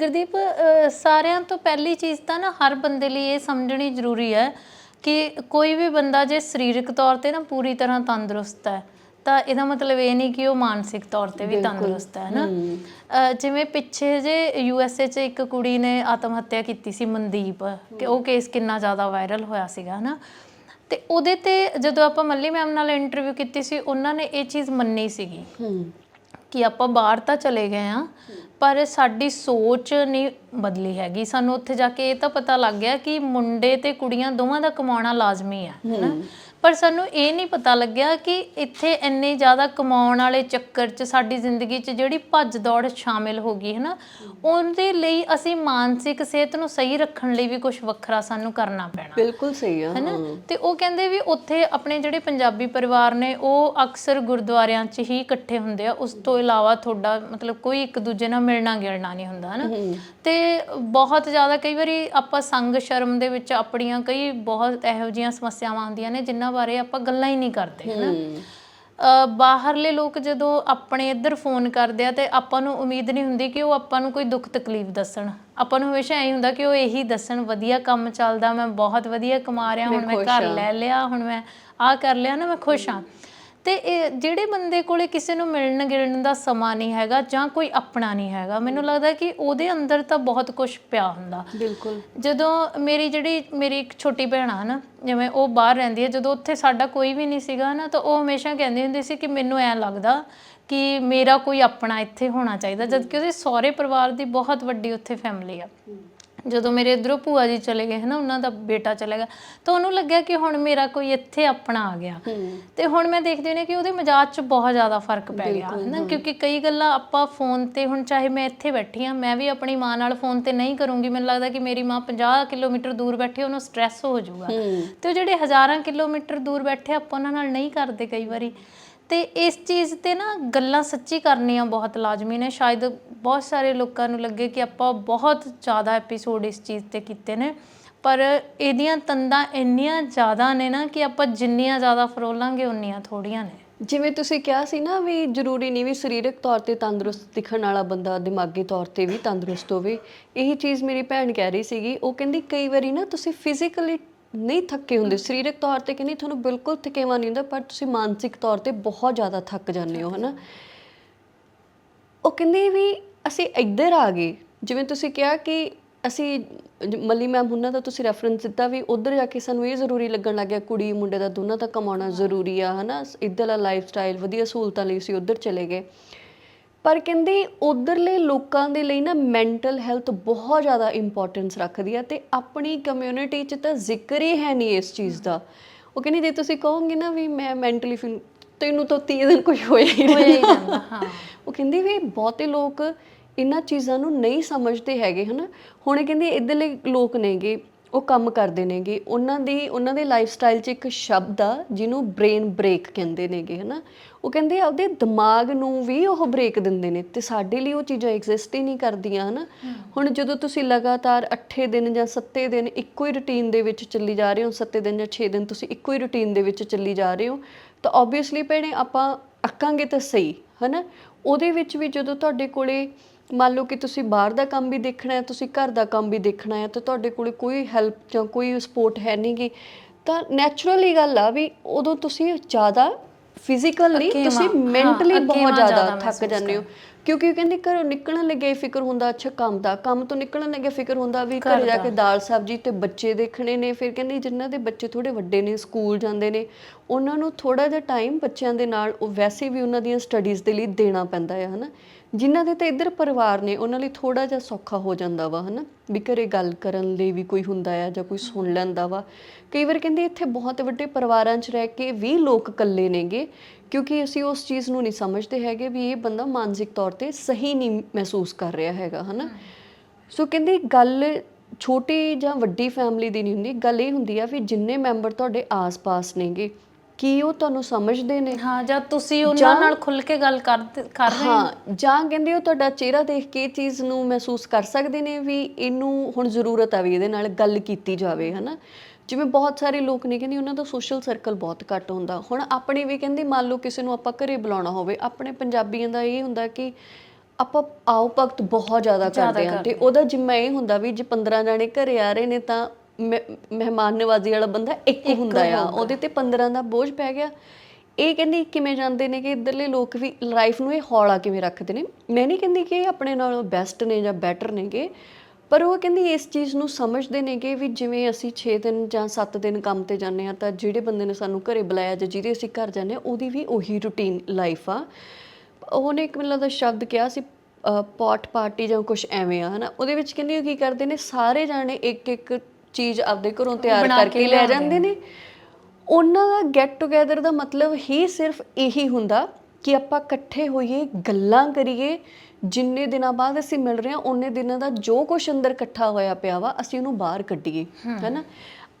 ਗੁਰਦੀਪ ਸਾਰਿਆਂ ਤੋਂ ਪਹਿਲੀ ਚੀਜ਼ ਤਾਂ ਨਾ ਹਰ ਬੰਦੇ ਲਈ ਇਹ ਸਮਝਣੀ ਜ਼ਰੂਰੀ ਹੈ ਕਿ ਕੋਈ ਵੀ ਬੰਦਾ ਜੇ ਸਰੀਰਕ ਤੌਰ ਤੇ ਨਾ ਪੂਰੀ ਤਰ੍ਹਾਂ ਤੰਦਰੁਸਤ ਹੈ ਤਾਂ ਇਹਦਾ ਮਤਲਬ ਇਹ ਨਹੀਂ ਕਿ ਉਹ ਮਾਨਸਿਕ ਤੌਰ ਤੇ ਵੀ ਤੰਦਰੁਸਤ ਹੈ ਨਾ। ਜਿਵੇਂ ਪਿੱਛੇ ਜੇ ਯੂ ਐਸ ਏ 'ਚ ਇੱਕ ਕੁੜੀ ਨੇ ਆਤਮ ਹੱਤਿਆ ਕੀਤੀ ਸੀ ਮਨਦੀਪ ਕਿ ਉਹ ਕੇਸ ਕਿੰਨਾ ਜ਼ਿਆਦਾ ਵਾਇਰਲ ਹੋਇਆ ਸੀਗਾ ਨਾ ਤੇ ਉਹਦੇ ਤੇ ਜਦੋਂ ਆਪਾਂ ਮੱਲੀ ਮੈਮ ਨਾਲ ਇੰਟਰਵਿਊ ਕੀਤੀ ਸੀ ਉਹਨਾਂ ਨੇ ਇਹ ਚੀਜ਼ ਮੰਨੀ ਸੀਗੀ ਹੂੰ। ਕਿ ਆਪਾਂ ਬਾਹਰ ਤਾਂ ਚਲੇ ਗਏ ਆ ਪਰ ਸਾਡੀ ਸੋਚ ਨਹੀਂ ਬਦਲੀ ਹੈਗੀ। ਸਾਨੂੰ ਉੱਥੇ ਜਾ ਕੇ ਇਹ ਤਾਂ ਪਤਾ ਲੱਗ ਗਿਆ ਕਿ ਮੁੰਡੇ ਤੇ ਕੁੜੀਆਂ ਦੋਵਾਂ ਦਾ ਕਮਾਉਣਾ ਲਾਜ਼ਮੀ ਆ ਹੈਨਾ ਪਰ ਸਾਨੂੰ ਇਹ ਨਹੀਂ ਪਤਾ ਲੱਗਿਆ ਕਿ ਇੱਥੇ ਇੰਨੇ ਜ਼ਿਆਦਾ ਕਮਾਉਣ ਵਾਲੇ ਚੱਕਰ 'ਚ ਸਾਡੀ ਜ਼ਿੰਦਗੀ 'ਚ ਜਿਹੜੀ ਭੱਜ ਦੌੜ ਸ਼ਾਮਿਲ ਹੋ ਗਈ ਹੈ ਨਾ ਉਹਦੇ ਲਈ ਅਸੀਂ ਮਾਨਸਿਕ ਸਿਹਤ ਨੂੰ ਸਹੀ ਰੱਖਣ ਲਈ ਵੀ ਕੁਝ ਵੱਖਰਾ ਸਾਨੂੰ ਕਰਨਾ ਪੈਣਾ। ਬਿਲਕੁਲ ਸਹੀ ਆ ਹੈਨਾ? ਤੇ ਉਹ ਕਹਿੰਦੇ ਵੀ ਉੱਥੇ ਆਪਣੇ ਜਿਹੜੇ ਪੰਜਾਬੀ ਪਰਿਵਾਰ ਨੇ ਉਹ ਅਕਸਰ ਗੁਰਦੁਆਰਿਆਂ 'ਚ ਹੀ ਇਕੱਠੇ ਹੁੰਦੇ ਆ। ਉਸ ਤੋਂ ਇਲਾਵਾ ਤੁਹਾਡਾ ਮਤਲਬ ਕੋਈ ਇੱਕ ਦੂਜੇ ਨਾਲ ਮਿਲਣਾ ਗਿਲਣਾ ਨਹੀਂ ਹੁੰਦਾ ਹਨਾ? ਤੇ ਬਹੁਤ ਜ਼ਿਆਦਾ ਕਈ ਵਾਰੀ ਆਪਾਂ ਸੰਗ ਸ਼ਰਮ ਦੇ ਵਿੱਚ ਆਪਣੀਆਂ ਕਈ ਬਹੁਤ ਇਹੋ ਜਿਹੀਆਂ ਸਮੱਸਿਆਵਾਂ ਆਉਂਦੀਆਂ ਨੇ ਜਿਨ੍ਹਾਂ ਬਾਰੇ ਆਪਾਂ ਗੱਲਾਂ ਹੀ ਨਹੀਂ ਕਰਦੇ ਹਨਾ? ਬਾਹਰਲੇ ਲੋਕ ਜਦੋਂ ਆਪਣੇ ਇੱਧਰ ਫੋਨ ਕਰਦੇ ਆ ਤੇ ਆਪਾਂ ਨੂੰ ਉਮੀਦ ਨਹੀਂ ਹੁੰਦੀ ਕਿ ਉਹ ਆਪਾਂ ਨੂੰ ਕੋਈ ਦੁੱਖ ਤਕਲੀਫ ਦੱਸਣ। ਆਪਾਂ ਨੂੰ ਹਮੇਸ਼ਾ ਐਂ ਹੁੰਦਾ ਕਿ ਉਹ ਇਹੀ ਦੱਸਣ ਵਧੀਆ ਕੰਮ ਚੱਲਦਾ ਮੈਂ ਬਹੁਤ ਵਧੀਆ ਕਮਾ ਰਿਹਾ ਹੁਣ ਮੈਂ ਘਰ ਲੈ ਲਿਆ ਹੁਣ ਮੈਂ ਆਹ ਕਰ ਲਿਆ ਨਾ ਮੈਂ ਖੁਸ਼ ਹਾਂ। ਤੇ ਇਹ ਜਿਹੜੇ ਬੰਦੇ ਕੋਲੇ ਕਿਸੇ ਨੂੰ ਮਿਲਣ ਗਿਲਣ ਦਾ ਸਮਾਂ ਨਹੀਂ ਹੈਗਾ ਜਾਂ ਕੋਈ ਆਪਣਾ ਨਹੀਂ ਹੈਗਾ ਮੈਨੂੰ ਲੱਗਦਾ ਕਿ ਉਹਦੇ ਅੰਦਰ ਤਾਂ ਬਹੁਤ ਕੁਝ ਪਿਆ ਹੁੰਦਾ। ਬਿਲਕੁਲ। ਜਦੋਂ ਮੇਰੀ ਜਿਹੜੀ ਮੇਰੀ ਇੱਕ ਛੋਟੀ ਭੈਣ ਆ ਨਾ ਜਿਵੇਂ ਉਹ ਬਾਹਰ ਰਹਿੰਦੀ ਹੈ ਜਦੋਂ ਉੱਥੇ ਸਾਡਾ ਕੋਈ ਵੀ ਨਹੀਂ ਸੀਗਾ ਨਾ ਤਾਂ ਉਹ ਹਮੇਸ਼ਾ ਕਹਿੰਦੀ ਹੁੰਦੀ ਸੀ ਕਿ ਮੈਨੂੰ ਐ ਲੱਗਦਾ ਕਿ ਮੇਰਾ ਕੋਈ ਆਪਣਾ ਇੱਥੇ ਹੋਣਾ ਚਾਹੀਦਾ ਜਦ ਕਿ ਉਹਦੇ ਸਹੁਰੇ ਪਰਿਵਾਰ ਦੀ ਬਹੁਤ ਵੱਡੀ ਉੱਥੇ ਫੈਮਿਲੀ ਆ। ਜਦੋਂ ਮੇਰੇ ਇਧਰੋਂ ਭੂਆ ਜੀ ਚਲੇ ਗਏ ਹਨਾ ਉਹਨਾਂ ਦਾ ਬੇਟਾ ਚਲੇ ਗਿਆ ਤਾਂ ਉਹਨੂੰ ਲੱਗਿਆ ਕਿ ਹੁਣ ਮੇਰਾ ਕੋਈ ਇੱਥੇ ਆਪਣਾ ਆ ਗਿਆ। ਤੇ ਹੁਣ ਮੈਂ ਦੇਖਦੀ ਨੇ ਕਿ ਉਹਦੇ ਮਜ਼ਾਜ 'ਚ ਬਹੁਤ ਜ਼ਿਆਦਾ ਫ਼ਰਕ ਪੈ ਗਿਆ ਹਨਾ ਕਿਉਂਕਿ ਕਈ ਗੱਲਾਂ ਆਪਾਂ ਫੋਨ ਤੇ ਹੁਣ ਚਾਹੇ ਮੈਂ ਇੱਥੇ ਬੈਠੀ ਆ ਮੈਂ ਵੀ ਆਪਣੀ ਮਾਂ ਨਾਲ ਫੋਨ ਤੇ ਨਹੀਂ ਕਰੂੰਗੀ ਮੈਨੂੰ ਲੱਗਦਾ ਕਿ ਮੇਰੀ ਮਾਂ 50 ਕਿਲੋਮੀਟਰ ਦੂਰ ਬੈਠੀ ਉਹਨੂੰ ਸਟ੍ਰੈਸ ਹੋ ਜਾਊਗਾ। ਤੇ ਉਹ ਜਿਹੜੇ ਹਜ਼ਾਰਾਂ ਕਿਲੋਮੀਟਰ ਦੂਰ ਬੈਠੇ ਆਪਾਂ ਉਹਨਾਂ ਨਾਲ ਨਹੀਂ ਕਰਦੇ ਕਈ ਵਾਰੀ। ਤੇ ਇਸ ਚੀਜ਼ ਤੇ ਨਾ ਗੱਲਾਂ ਸੱਚੀ ਕਰਨੀਆਂ ਬਹੁਤ ਲਾਜ਼ਮੀ ਨੇ। ਸ਼ਾਇਦ ਬਹੁਤ ਸਾਰੇ ਲੋਕਾਂ ਨੂੰ ਲੱਗੇ ਕਿ ਆਪਾਂ ਬਹੁਤ ਜ਼ਿਆਦਾ ਐਪੀਸੋਡ ਇਸ ਚੀਜ਼ ਤੇ ਕੀਤੇ ਨੇ। ਪਰ ਇਹਦੀਆਂ ਤੰਦਾਂ ਇੰਨੀਆਂ ਜ਼ਿਆਦਾ ਨੇ ਨਾ ਕਿ ਆਪਾਂ ਜਿੰਨੀਆਂ ਜ਼ਿਆਦਾ ਫਰੋਲਾਂਗੇ, ਉਨੀਆਂ ਥੋੜੀਆਂ ਨੇ। ਜਿਵੇਂ ਤੁਸੀਂ ਕਿਹਾ ਸੀ ਨਾ ਵੀ ਜ਼ਰੂਰੀ ਨਹੀਂ ਵੀ ਸਰੀਰਕ ਤੌਰ ਤੇ ਤੰਦਰੁਸਤ ਦਿਖਣ ਵਾਲਾ ਬੰਦਾ ਦਿਮਾਗੀ ਤੌਰ ਤੇ ਵੀ ਤੰਦਰੁਸਤ ਹੋਵੇ। ਇਹੀ ਚੀਜ਼ ਮੇਰੀ ਭੈਣ ਕਹਿ ਰਹੀ ਸੀਗੀ। ਉਹ ਕਹਿੰਦੀ ਕਈ ਵਾਰੀ ਨਾ ਤੁਸੀਂ ਫਿਜ਼ੀਕਲੀ ਨਹੀਂ ਥੱਕੇ ਹੁੰਦੇ ਸਰੀਰਕ ਤੌਰ ਤੇ ਕਹਿੰਦੀ ਤੁਹਾਨੂੰ ਬਿਲਕੁਲ ਥਕੇਵਾ ਨਹੀਂ ਹੁੰਦਾ ਪਰ ਤੁਸੀਂ ਮਾਨਸਿਕ ਤੌਰ ਤੇ ਬਹੁਤ ਜ਼ਿਆਦਾ ਥੱਕ ਜਾਂਦੇ ਹੋ ਹਨਾ? ਉਹ ਕਹਿੰਦੇ ਵੀ ਅਸੀਂ ਇੱਧਰ ਆ ਗਏ ਜਿਵੇਂ ਤੁਸੀਂ ਕਿਹਾ ਕਿ ਅਸੀਂ ਮੱਲੀ ਮੈਮ ਉਹਨਾਂ ਦਾ ਤੁਸੀਂ ਰੈਫਰੈਂਸ ਦਿੱਤਾ ਵੀ ਉਧਰ ਜਾ ਕੇ ਸਾਨੂੰ ਇਹ ਜ਼ਰੂਰੀ ਲੱਗਣ ਲੱਗ ਗਿਆ ਕੁੜੀ ਮੁੰਡੇ ਦਾ ਦੋਨਾਂ ਦਾ ਕਮਾਉਣਾ ਜ਼ਰੂਰੀ ਆ ਹਨਾ? ਇੱਧਰਲਾ ਲਾਈਫ ਸਟਾਈਲ ਵਧੀਆ ਸਹੂਲਤਾਂ ਲਈ ਅਸੀਂ ਉਧਰ ਚਲੇ ਗਏ। ਪਰ ਕਹਿੰਦੇ ਉਧਰਲੇ ਲੋਕਾਂ ਦੇ ਲਈ ਨਾ ਮੈਂਟਲ ਹੈਲਥ ਬਹੁਤ ਜ਼ਿਆਦਾ ਇੰਪੋਰਟੈਂਸ ਰੱਖਦੀ ਆ ਤੇ ਆਪਣੀ ਕਮਿਊਨਿਟੀ 'ਚ ਤਾਂ ਜ਼ਿਕਰ ਹੀ ਹੈ ਨਹੀਂ ਇਸ ਚੀਜ਼ ਦਾ। ਉਹ ਕਹਿੰਦੀ ਜੇ ਤੁਸੀਂ ਕਹੋਗੇ ਨਾ ਵੀ ਮੈਂ ਮੈਂਟਲੀ ਤੈਨੂੰ ਤਾਂ 30 ਦਿਨ ਕੁਝ ਹੋਇਆ ਹੀ ਨਹੀਂ ਹਾਂ। ਉਹ ਕਹਿੰਦੀ ਵੀ ਬਹੁਤੇ ਲੋਕ ਇਹਨਾਂ ਚੀਜ਼ਾਂ ਨੂੰ ਨਹੀਂ ਸਮਝਦੇ ਹੈਗੇ ਹਨਾ। ਹੁਣ ਇਹ ਕਹਿੰਦੀ ਇੱਧਰਲੇ ਲੋਕ ਨੇਗੇ ਉਹ ਕੰਮ ਕਰਦੇ ਨੇਗੇ। ਉਹਨਾਂ ਦੀ ਉਹਨਾਂ ਦੇ ਲਾਈਫ ਸਟਾਈਲ 'ਚ ਇੱਕ ਸ਼ਬਦ ਆ ਜਿਹਨੂੰ ਬ੍ਰੇਨ ਬ੍ਰੇਕ ਕਹਿੰਦੇ ਨੇਗੇ ਹਨਾ। ਉਹ ਕਹਿੰਦੇ ਆਪਦੇ ਦਿਮਾਗ ਨੂੰ ਵੀ ਉਹ ਬ੍ਰੇਕ ਦਿੰਦੇ ਨੇ ਤੇ ਸਾਡੇ ਲਈ ਉਹ ਚੀਜ਼ਾਂ ਐਗਜ਼ਿਸਟ ਹੀ ਨਹੀਂ ਕਰਦੀਆਂ ਹਨਾ। ਹੁਣ ਜਦੋਂ ਤੁਸੀਂ ਲਗਾਤਾਰ 8 ਦਿਨ ਜਾਂ 7 ਦਿਨ ਇੱਕੋ ਹੀ ਰੁਟੀਨ ਦੇ ਵਿੱਚ ਚੱਲੀ ਜਾ ਰਹੇ ਹੋ 7 ਦਿਨ ਜਾਂ 6 ਦਿਨ ਤੁਸੀਂ ਇੱਕੋ ਹੀ ਰੁਟੀਨ ਦੇ ਵਿੱਚ ਚੱਲੀ ਜਾ ਰਹੇ ਹੋ ਤਾਂ ਆਬਵੀਅਸਲੀ ਭੈਣੇ ਆਪਾਂ ਅੱਕਾਂਗੇ ਤਾਂ ਸਹੀ ਹਨਾ। ਉਹਦੇ ਵਿੱਚ ਵੀ ਜਦੋਂ ਤੁਹਾਡੇ ਕੋਲੇ ਮੰਨ ਲਓ ਕਿ ਤੁਸੀਂ ਬਾਹਰ ਦਾ ਕੰਮ ਵੀ ਦੇਖਣਾ ਹੈ ਤੁਸੀਂ ਘਰ ਦਾ ਕੰਮ ਵੀ ਦੇਖਣਾ ਹੈ ਤਾਂ ਤੁਹਾਡੇ ਕੋਲੇ ਕੋਈ ਹੈਲਪ ਜਾਂ ਕੋਈ ਸਪੋਰਟ ਹੈ ਨਹੀਂਗੀ ਤਾਂ ਨੈਚੁਰਲੀ ਗੱਲ ਆ ਵੀ ਉਦੋਂ ਤੁਸੀਂ ਜ਼ਿਆਦਾ ਫਿਜ਼ੀਕਲੀ ਤੁਸੀਂ ਮੈਂਟਲੀ ਬਹੁਤ ਜ਼ਿਆਦਾ ਥੱਕ ਜਾਂਦੇ ਹੋ। ਕਿਉਂਕਿ ਉਹ ਕਹਿੰਦੇ ਘਰੋਂ ਨਿਕਲਣ ਲੱਗੇ ਫਿਕਰ ਹੁੰਦਾ ਅੱਛਾ ਕੰਮ ਦਾ ਕੰਮ ਤੋਂ ਨਿਕਲਣ ਲੱਗੇ ਫਿਕਰ ਹੁੰਦਾ ਵੀ ਘਰੇ ਜਾ ਕੇ ਦਾਲ ਸਬਜ਼ੀ ਤੇ ਬੱਚੇ ਦੇਖਣੇ ਨੇ ਫਿਰ ਕਹਿੰਦੇ ਜਿਨ੍ਹਾਂ ਦੇ ਬੱਚੇ ਥੋੜੇ ਵੱਡੇ ਨੇ ਸਕੂਲ ਜਾਂਦੇ ਨੇ ਉਹਨਾਂ ਨੂੰ ਥੋੜਾ ਜਿਹਾ ਟਾਈਮ ਬੱਚਿਆਂ ਦੇ ਨਾਲ ਉਹ ਵੈਸੇ ਵੀ ਉਹਨਾਂ ਦੀਆਂ ਸਟੱਡੀਜ਼ ਦੇ ਲਈ ਦੇਣਾ ਪੈਂਦਾ ਹੈ ਹਨਾ? ਜਿਨ੍ਹਾਂ ਦੇ ਤਾਂ ਇੱਧਰ ਪਰਿਵਾਰ ਨੇ, ਉਹਨਾਂ ਲਈ ਥੋੜਾ ਜਿਹਾ ਸੌਖਾ ਹੋ ਜਾਂਦਾ ਵਾ, ਹਨਾ? ਵੀ ਘਰੇ ਗੱਲ ਕਰਨ ਲਈ ਵੀ ਕੋਈ ਹੁੰਦਾ ਆ ਜਾਂ ਕੋਈ ਸੁਣ ਲੈਂਦਾ ਵਾ। ਕਈ ਵਾਰ ਕਹਿੰਦੇ ਇੱਥੇ ਬਹੁਤ ਵੱਡੇ ਪਰਿਵਾਰਾਂ 'ਚ ਰਹਿ ਕੇ ਵੀ ਲੋਕ ਇਕੱਲੇ ਨੇਗੇ, ਕਿਉਂਕਿ ਅਸੀਂ ਉਸ ਚੀਜ਼ ਨੂੰ ਨਹੀਂ ਸਮਝਦੇ ਹੈਗੇ ਵੀ ਇਹ ਬੰਦਾ ਮਾਨਸਿਕ ਤੌਰ ਤੇ ਸਹੀ ਨਹੀਂ ਮਹਿਸੂਸ ਕਰ ਰਿਹਾ ਹੈਗਾ, ਹਨਾ? ਸੋ ਕਹਿੰਦੇ ਗੱਲ ਛੋਟੀ ਜਾਂ ਵੱਡੀ ਫੈਮਿਲੀ ਦੀ ਨਹੀਂ ਹੁੰਦੀ, ਗੱਲ ਇਹ ਹੁੰਦੀ ਆ ਵੀ ਜਿੰਨੇ ਮੈਂਬਰ ਤੁਹਾਡੇ ਆਸ-ਪਾਸ ਨੇਗੇ ਕੀ ਉਹ ਤੁਹਾਨੂੰ ਸਮਝਦੇ ਨੇ? ਹਾਂ ਜਾਂ ਤੁਸੀਂ ਉਹਨਾਂ ਨਾਲ ਖੁੱਲ ਕੇ ਗੱਲ ਕਰ ਕਰ ਰਹੇ ਹੋ? ਜਾਂ ਕਹਿੰਦੇ ਉਹ ਤੁਹਾਡਾ ਚਿਹਰਾ ਦੇਖ ਕੇ ਇਹ ਚੀਜ਼ ਨੂੰ ਮਹਿਸੂਸ ਕਰ ਸਕਦੇ ਨੇ ਵੀ ਇਹਨੂੰ ਹੁਣ ਜ਼ਰੂਰਤ ਆ ਵੀ ਇਹਦੇ ਨਾਲ ਗੱਲ ਕੀਤੀ ਜਾਵੇ ਹਨਾ? ਜਿਵੇਂ ਬਹੁਤ ਸਾਰੇ ਲੋਕ ਨੇ ਕਹਿੰਦੇ ਉਹਨਾਂ ਦਾ ਸੋਸ਼ਲ ਸਰਕਲ ਬਹੁਤ ਘੱਟ ਹੁੰਦਾ। ਹੁਣ ਆਪਣੇ ਵੀ ਕਹਿੰਦੇ ਮੰਨ ਲਓ ਕਿਸੇ ਨੂੰ ਆਪਾਂ ਘਰੇ ਬੁਲਾਉਣਾ ਹੋਵੇ ਆਪਣੇ ਪੰਜਾਬੀਆਂ ਦਾ ਇਹ ਹੁੰਦਾ ਕਿ ਆਪਾਂ ਆਓ ਭਗਤ ਬਹੁਤ ਜ਼ਿਆਦਾ ਕਰਦੇ ਹਾਂ ਤੇ ਉਹਦਾ ਜਿੰਮਾ ਇਹ ਹੁੰਦਾ ਵੀ ਜੇ 15 ਜਾਣੇ ਘਰੇ ਆ ਰਹੇ ਨੇ ਤਾਂ ਮਹਿਮਾਨ ਨਵਾਜ਼ੀ ਵਾਲਾ ਬੰਦਾ ਇੱਕ ਹੁੰਦਾ ਆ। ਉਹਦੇ ਤੇ 15 ਦਾ ਬੋਝ ਪੈ ਗਿਆ। ਇਹ ਕਹਿੰਦੀ ਕਿਵੇਂ ਜਾਂਦੇ ਨੇ ਕਿ ਇਧਰਲੇ ਲੋਕ ਵੀ ਲਾਈਫ ਨੂੰ ਇਹ ਹੌਲਾ ਕਿਵੇਂ ਰੱਖਦੇ ਨੇ? ਮੈਂ ਨਹੀਂ ਕਹਿੰਦੀ ਕਿ ਆਪਣੇ ਨਾਲੋਂ ਬੈਸਟ ਨੇ ਜਾਂ ਬੈਟਰ ਨੇਗੇ ਪਰ ਉਹ ਕਹਿੰਦੀ ਇਸ ਚੀਜ਼ ਨੂੰ ਸਮਝਦੇ ਨੇ ਕਿ ਵੀ ਜਿਵੇਂ ਅਸੀਂ 6 ਦਿਨ ਜਾਂ 7 ਦਿਨ ਕੰਮ ਤੇ ਜਾਂਦੇ ਆ ਤਾਂ ਜਿਹੜੇ ਬੰਦੇ ਨੇ ਸਾਨੂੰ ਘਰੇ ਬੁਲਾਇਆ ਜਾਂ ਜਿਹਦੇ ਅਸੀਂ ਘਰ ਜਾਂਦੇ ਆ ਉਹਦੀ ਵੀ ਉਹੀ ਰੂਟੀਨ ਲਾਈਫ ਆ। ਉਹਨੇ ਇੱਕ ਮੈਨੂੰ ਲੱਗਦਾ ਸ਼ਬਦ ਕਿਹਾ ਸੀ ਪੌਟ ਪਾਰਟੀ ਜਾਂ ਕੁਝ ਐਵੇਂ ਆ ਹਨਾ? ਉਹਦੇ ਵਿੱਚ ਕਹਿੰਦੀ ਉਹ ਕੀ ਕਰਦੇ ਨੇ ਸਾਰੇ ਜਾਣੇ ਇੱਕ ਇੱਕ ਚੀਜ਼ ਆਪਦੇ ਘਰੋਂ ਤਿਆਰ ਕਰਕੇ ਲੈ ਜਾਂਦੇ ਨੇ। ਉਹਨਾਂ ਦਾ ਗੈਟ ਟੂਗੇਦਰ ਦਾ ਮਤਲਬ ਹੀ ਸਿਰਫ ਇਹੀ ਹੁੰਦਾ ਕਿ ਆਪਾਂ ਇਕੱਠੇ ਹੋਈਏ ਗੱਲਾਂ ਕਰੀਏ। ਜਿੰਨੇ ਦਿਨਾਂ ਬਾਅਦ ਅਸੀਂ ਮਿਲ ਰਹੇ ਹਾਂ ਉਹਨੇ ਦਿਨਾਂ ਦਾ ਜੋ ਕੁਝ ਅੰਦਰ ਇਕੱਠਾ ਹੋਇਆ ਪਿਆ ਵਾ ਅਸੀਂ ਉਹਨੂੰ ਬਾਹਰ ਕੱਢੀਏ। ਹੈਨਾ?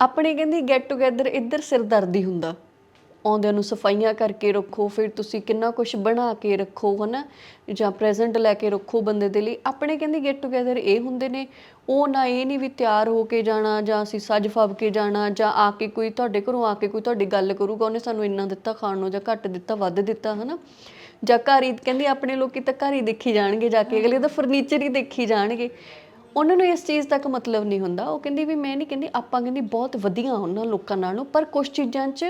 ਆਪਣੇ ਕਹਿੰਦੀ ਗੈਟ ਟੂਗੇਦਰ ਇੱਧਰ ਸਿਰਦਰਦੀ ਹੁੰਦਾ। ਆਉਂਦਿਆਂ ਨੂੰ ਸਫਾਈਆਂ ਕਰਕੇ ਰੱਖੋ, ਫਿਰ ਤੁਸੀਂ ਕਿੰਨਾ ਕੁਝ ਬਣਾ ਕੇ ਰੱਖੋ, ਹਨਾ? ਜਾਂ ਪ੍ਰੈਜ਼ੈਂਟ ਲੈ ਕੇ ਰੱਖੋ ਬੰਦੇ ਦੇ ਲਈ। ਆਪਣੇ ਕਹਿੰਦੇ ਗੈਟ ਟੂਗੇਦਰ ਇਹ ਹੁੰਦੇ ਨੇ, ਉਹ ਨਾ ਇਹ ਨਹੀਂ ਵੀ ਤਿਆਰ ਹੋ ਕੇ ਜਾਣਾ, ਜਾਂ ਅਸੀਂ ਸੱਜ ਫੱਬ ਕੇ ਜਾਣਾ, ਜਾਂ ਆ ਕੇ ਕੋਈ ਤੁਹਾਡੇ ਘਰੋਂ ਆ ਕੇ ਕੋਈ ਤੁਹਾਡੀ ਗੱਲ ਕਰੂਗਾ, ਉਹਨੇ ਸਾਨੂੰ ਇੰਨਾ ਦਿੱਤਾ ਖਾਣ ਨੂੰ, ਜਾਂ ਘੱਟ ਦਿੱਤਾ, ਵੱਧ ਦਿੱਤਾ, ਹਨਾ? ਜਾਂ ਘਰ ਹੀ, ਕਹਿੰਦੀ ਆਪਣੇ ਲੋਕੀ ਤਾਂ ਘਰ ਹੀ ਦੇਖੀ ਜਾਣਗੇ ਜਾ ਕੇ, ਅਗਲੇ ਤਾਂ ਫਰਨੀਚਰ ਹੀ ਦੇਖੀ ਜਾਣਗੇ। ਉਹਨਾਂ ਨੂੰ ਇਸ ਚੀਜ਼ ਤੱਕ ਮਤਲਬ ਨਹੀਂ ਹੁੰਦਾ। ਉਹ ਕਹਿੰਦੀ ਵੀ ਮੈਂ ਨਹੀਂ, ਕਹਿੰਦੀ ਆਪਾਂ ਕਹਿੰਦੀ ਬਹੁਤ ਵਧੀਆ ਉਹਨਾਂ ਲੋਕਾਂ ਨਾਲੋਂ, ਪਰ ਕੁਝ ਚੀਜ਼ਾਂ 'ਚ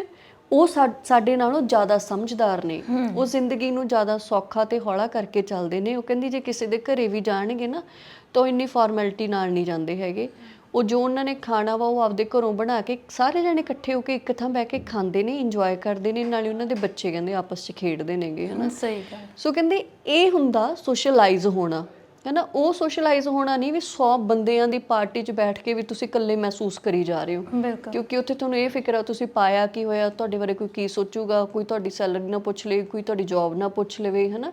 ਉਹ ਸਾਡੇ ਨਾਲੋਂ ਜ਼ਿਆਦਾ ਸਮਝਦਾਰ ਨੇ। ਉਹ ਜ਼ਿੰਦਗੀ ਨੂੰ ਜ਼ਿਆਦਾ ਸੌਖਾ ਤੇ ਹੌਲਾ ਕਰਕੇ ਚੱਲਦੇ ਨੇ। ਉਹ ਕਹਿੰਦੀ ਜੇ ਕਿਸੇ ਦੇ ਘਰੇ ਵੀ ਜਾਣਗੇ ਨਾ ਤਾਂ ਇੰਨੀ ਫਾਰਮੈਲਿਟੀ ਨਾਲ ਨਹੀਂ ਜਾਂਦੇ ਹੈਗੇ। ਉਹ ਜੋ ਉਹਨਾਂ ਨੇ ਖਾਣਾ ਵਾ ਉਹ ਆਪਦੇ ਘਰੋਂ ਬਣਾ ਕੇ ਸਾਰੇ ਜਣੇ ਇਕੱਠੇ ਹੋ ਕੇ ਇੱਕ ਥਾਂ ਬਹਿ ਕੇ ਖਾਂਦੇ ਨੇ ਇੰਜੋਏ ਕਰਦੇ ਨੇ ਨਾਲੇ ਉਹਨਾਂ ਦੇ ਬੱਚੇ ਕਹਿੰਦੇ ਆਪਸ 'ਚ ਖੇਡਦੇ ਨੇਗੇ ਹਨਾ। ਸਹੀ ਗੱਲ। ਸੋ ਕਹਿੰਦੇ ਇਹ ਹੁੰਦਾ ਸੋਸ਼ਲਾਈਜ਼ ਹੋਣਾ। ਹੈਨਾ ਉਹ ਸੋਸ਼ਲਾਈਜ਼ ਹੋਣਾ ਨਹੀਂ ਵੀ 100 ਬੰਦਿਆਂ ਦੀ ਪਾਰਟੀ 'ਚ ਬੈਠ ਕੇ ਵੀ ਤੁਸੀਂ ਇਕੱਲੇ ਮਹਿਸੂਸ ਕਰੀ ਜਾ ਰਹੇ ਹੋ। ਬਿਲਕੁਲ। ਕਿਉਂਕਿ ਉੱਥੇ ਤੁਹਾਨੂੰ ਇਹ ਫਿਕਰ ਆ ਤੁਸੀਂ ਪਾਇਆ ਕੀ ਹੋਇਆ ਤੁਹਾਡੇ ਬਾਰੇ ਕੋਈ ਕੀ ਸੋਚੂਗਾ ਕੋਈ ਤੁਹਾਡੀ ਸੈਲਰੀ ਨਾ ਪੁੱਛ ਲੇ ਕੋਈ ਤੁਹਾਡੀ ਜੌਬ ਨਾ ਪੁੱਛ ਲਵੇ ਹਨਾ?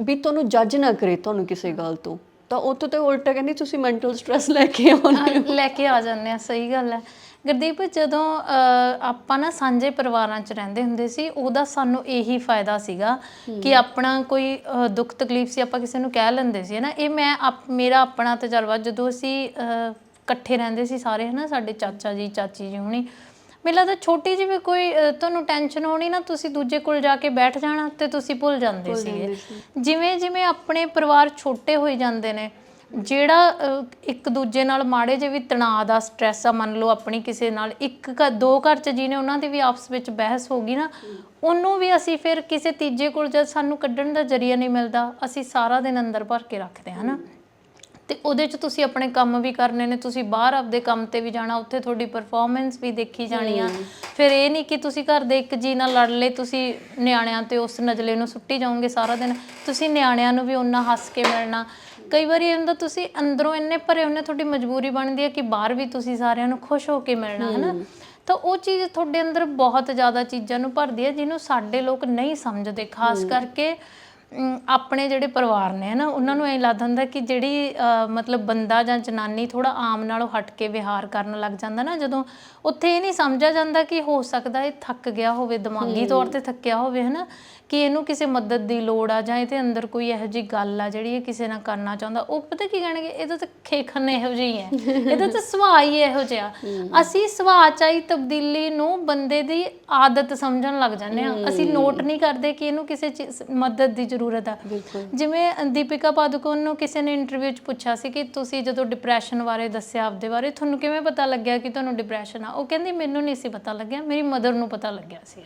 ਵੀ ਤੁਹਾਨੂੰ ਜੱਜ ਨਾ ਕਰੇ ਤੁਹਾਨੂੰ ਕਿਸੇ ਗੱਲ ਤੋਂ। ਤਾਂ ਉੱਥੇ ਤੇ ਉਲਟਾ ਕਹਿੰਦੀ ਤੁਸੀਂ ਮੈਂਟਲ ਸਟ੍ਰੈਸ ਲੈ ਕੇ ਆਉਂਦੇ ਲੈ ਕੇ ਆ ਜਾਂਦੇ ਆ ਸਹੀ ਗੱਲ ਹੈ। ਗੁਰਦੀਪ ਜਦੋਂ ਆਪਾਂ ਨਾ ਸਾਂਝੇ ਪਰਿਵਾਰਾਂ 'ਚ ਰਹਿੰਦੇ ਹੁੰਦੇ ਸੀ ਉਹਦਾ ਸਾਨੂੰ ਇਹੀ ਫਾਇਦਾ ਸੀਗਾ ਕਿ ਆਪਣਾ ਕੋਈ ਦੁੱਖ ਤਕਲੀਫ ਸੀ ਆਪਾਂ ਕਿਸੇ ਨੂੰ ਕਹਿ ਲੈਂਦੇ ਸੀ ਨਾ ਇਹ ਮੈਂ ਮੇਰਾ ਆਪਣਾ ਤਜਰਬਾ ਜਦੋਂ ਅਸੀਂ ਇਕੱਠੇ ਰਹਿੰਦੇ ਸੀ ਸਾਰੇ ਹਨਾ? ਸਾਡੇ ਚਾਚਾ ਜੀ ਚਾਚੀ ਜੀ ਹੁਣੀ ਮੈਨੂੰ ਲੱਗਦਾ ਛੋਟੀ ਜਿਹੀ ਵੀ ਕੋਈ ਤੁਹਾਨੂੰ ਟੈਨਸ਼ਨ ਹੋਣੀ ਨਾ ਤੁਸੀਂ ਦੂਜੇ ਕੋਲ ਜਾ ਕੇ ਬੈਠ ਜਾਣਾ ਤੇ ਤੁਸੀਂ ਭੁੱਲ ਜਾਂਦੇ ਸੀਗੇ। ਜਿਵੇਂ ਜਿਵੇਂ ਆਪਣੇ ਪਰਿਵਾਰ ਛੋਟੇ ਹੋਈ ਜਾਂਦੇ ਨੇ ਜਿਹੜਾ ਇੱਕ ਦੂਜੇ ਨਾਲ ਮਾੜੇ ਜਿਹੇ ਵੀ ਤਣਾਅ ਦਾ ਸਟ੍ਰੈਸ ਆ ਮੰਨ ਲਓ ਆਪਣੀ ਕਿਸੇ ਨਾਲ ਇੱਕ ਘ- ਦੋ ਘਰ ਚ ਜਿਹਨੇ ਉਹਨਾਂ ਦੀ ਵੀ ਆਪਸ ਵਿੱਚ ਬਹਿਸ ਹੋ ਗਈ ਨਾ ਉਹਨੂੰ ਵੀ ਅਸੀਂ ਫਿਰ ਕਿਸੇ ਤੀਜੇ ਕੋਲ ਜਦ ਸਾਨੂੰ ਕੱਢਣ ਦਾ ਜਰੀਆ ਨਹੀਂ ਮਿਲਦਾ ਅਸੀਂ ਸਾਰਾ ਦਿਨ ਅੰਦਰ ਭਰ ਕੇ ਰੱਖਦੇ ਹਾਂ ਨਾ। ਤੇ ਉਹਦੇ ਚ ਤੁਸੀਂ ਆਪਣੇ ਕੰਮ ਵੀ ਕਰਨੇ ਨੇ ਤੁਸੀਂ ਬਾਹਰ ਆਪਦੇ ਕੰਮ ਤੇ ਵੀ ਜਾਣਾ ਉੱਥੇ ਤੁਹਾਡੀ ਪਰਫਾਰਮੈਂਸ ਵੀ ਦੇਖੀ ਜਾਣੀ ਆ। ਫਿਰ ਇਹ ਨਹੀਂ ਕਿ ਤੁਸੀਂ ਘਰ ਦੇ ਇੱਕ ਜੀ ਨਾਲ ਲੜ ਲਏ ਤੁਸੀਂ ਨਿਆਣਿਆਂ ਤੇ ਉਸ ਨਜਲੇ ਨੂੰ ਸੁੱਟੀ ਜਾਓਗੇ ਸਾਰਾ ਦਿਨ ਤੁਸੀਂ ਨਿਆਣਿਆਂ ਨੂੰ ਵੀ ਉਹਨਾਂ ਹੱਸ ਕੇ ਮਿਲਣਾ ਕਈ ਵਾਰੀ ਇਹ ਹੁੰਦਾ ਤੁਸੀਂ ਅੰਦਰੋਂ ਇੰਨੇ ਭਰੇ ਹੁੰਨੇ ਤੁਹਾਡੀ ਮਜਬੂਰੀ ਬਣਦੀ ਹੈ ਕਿ ਬਾਹਰ ਵੀ ਤੁਸੀਂ ਸਾਰਿਆਂ ਨੂੰ ਖੁਸ਼ ਹੋ ਕੇ ਮਿਲਣਾ ਹੈ। ਨਾ ਤਾਂ ਉਹ ਚੀਜ਼ ਤੁਹਾਡੇ ਅੰਦਰ ਬਹੁਤ ਜ਼ਿਆਦਾ ਚੀਜ਼ਾਂ ਨੂੰ ਭਰਦੀ ਹੈ ਜਿਹਨੂੰ ਸਾਡੇ ਲੋਕ ਨਹੀਂ ਸਮਝਦੇ ਖਾਸ ਕਰਕੇ ਆਪਣੇ ਜਿਹੜੇ ਪਰਿਵਾਰ ਨੇ ਹਨਾ ਉਹਨਾਂ ਨੂੰ ਐਂ ਲੱਗਦਾ ਹੁੰਦਾ ਕਿ ਜਿਹੜੀ ਮਤਲਬ ਬੰਦਾ ਜਾਂ ਜਨਾਨੀ ਥੋੜਾ ਆਮ ਨਾਲੋਂ ਹਟ ਕੇ ਵਿਹਾਰ ਕਰਨ ਲੱਗ ਜਾਂਦਾ ਨਾ ਜਦੋਂ ਉੱਥੇ ਇਹ ਨਹੀਂ ਸਮਝਿਆ ਜਾਂਦਾ ਕਿ ਹੋ ਸਕਦਾ ਇਹ ਥੱਕ ਗਿਆ ਹੋਵੇ ਦਿਮਾਗੀ ਤੌਰ ਤੇ ਥੱਕਿਆ ਹੋਵੇ ਹਨਾ ਕਿ ਇਹਨੂੰ ਕਿਸੇ ਮਦਦ ਦੀ ਲੋੜ ਆ ਜਾਂ ਇਹਦੇ ਅੰਦਰ ਕੋਈ ਇਹੋ ਜਿਹੀ ਗੱਲ ਆ ਜਿਹੜੀ ਇਹ ਕਿਸੇ ਨਾਲ ਕਰਨਾ ਚਾਹੁੰਦਾ ਉਹ ਪਤਾ ਕੀ ਕਹਿਣਗੇ ਇਹਦਾ ਤਾਂ ਖੇਖਣ ਇਹੋ ਜਿਹੀ ਹੈ ਇਹਦਾ ਤਾਂ ਸੁਭਾਅ ਹੀ ਇਹੋ ਜਿਹਾ। ਅਸੀਂ ਸੁਭਾਅ ਚ ਆਈ ਤਬਦੀਲੀ ਨੂੰ ਬੰਦੇ ਦੀ ਆਦਤ ਸਮਝਣ ਲੱਗ ਜਾਂਦੇ ਆ ਅਸੀਂ ਨੋਟ ਨਹੀਂ ਕਰਦੇ ਕਿ ਇਹਨੂੰ ਕਿਸੇ ਚੀਜ਼- ਮਦਦ ਦੀ ਜ਼ਰੂਰਤ ਆ। ਜਿਵੇਂ ਦੀਪਿਕਾ ਪਾਦੂਕੋਨ ਨੂੰ ਕਿਸੇ ਨੇ ਇੰਟਰਵਿਊ 'ਚ ਪੁੱਛਿਆ ਸੀ ਕਿ ਤੁਸੀਂ ਜਦੋਂ ਡਿਪਰੈਸ਼ਨ ਬਾਰੇ ਦੱਸਿਆ ਆਪਦੇ ਬਾਰੇ ਤੁਹਾਨੂੰ ਕਿਵੇਂ ਪਤਾ ਲੱਗਿਆ ਕਿ ਤੁਹਾਨੂੰ ਡਿਪਰੈਸ਼ਨ ਆ? ਉਹ ਕਹਿੰਦੀ ਮੈਨੂੰ ਨਹੀਂ ਸੀ ਪਤਾ ਲੱਗਿਆ ਮੇਰੀ ਮਦਰ ਨੂੰ ਪਤਾ ਲੱਗਿਆ ਸੀ